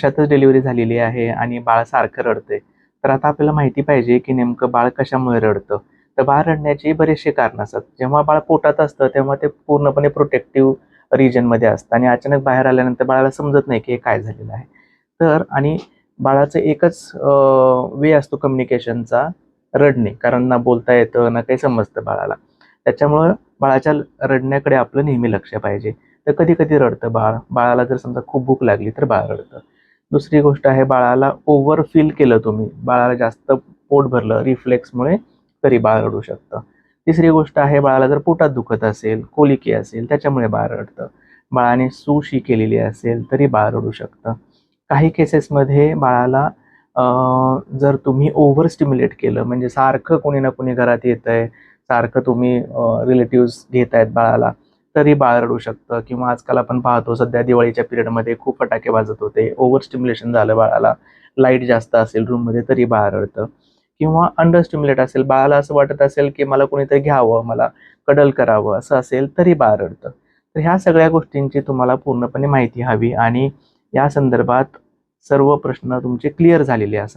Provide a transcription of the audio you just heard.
अशातच डिलिव्हरी झालेली आहे आणि बाळ सारखं रडतंय. तर आता आपल्याला माहिती पाहिजे की नेमकं बाळ कशामुळे रडतं? तर बाळ रडण्याची बरेचसे कारण असतात. जेव्हा बाळ पोटात असतं तेव्हा ते पूर्णपणे प्रोटेक्टिव्ह रिजनमध्ये असतं आणि अचानक बाहेर आल्यानंतर बाळाला समजत नाही की हे काय झालेलं आहे. तर आणि बाळाचं एकच वे असतो कम्युनिकेशनचा रडणे. कारण ना बोलता येतं ना काही समजतं बाळाला. त्याच्यामुळं बाळाच्या रडण्याकडे आपलं नेहमी लक्ष पाहिजे. तर कधी कधी रडतं बाळ. बाळाला जर समजा खूप भूक लागली तर बाळ रडतं. दुसरी गोष्ट आहे बाळाला ओव्हर फील केलं तुम्ही. बाळाला जास्त पोट भरलं रिफ्लेक्समुळे तरी बाळ रडू शकतं. तिसरी गोष्ट आहे बाळाला जर पोटात दुखत असेल कोलिकी असेल त्याच्यामुळे बाळ रडतं. बाळाने सुशी केलेली असेल तरी बाळ रडू शकतं. काही केसेसमध्ये बाळाला जर तुम्ही ओव्हर स्टिम्युलेट केलं म्हणजे सारखं कोणी ना कोणी घरात येत आहे सारखं तुम्ही रिलेटिव्स घेत आहेत बाळाला तरी बाळ रडू शकतं. किंवा आजकाल आपण पाहतो सध्या दिवाळीच्या पिरियडमध्ये खूप फटाके वाजत होते. ओव्हर स्टिम्युलेशन झालं बाळाला. लाइट जास्त असेल रूममध्ये तरी बाळ रडतं. किंवा अंडर स्टिम्युलेट असेल बाळाला असं वाटत असेल की मला कोणीतरी घ्यावं मला कडल करावं असं असेल तरी बाळ रडतं. तर ह्या सगळ्या गोष्टींची तुम्हाला पूर्णपणे माहिती हवी आणि या संदर्भात सर्व प्रश्न तुमचे क्लिअर झालेले असावे.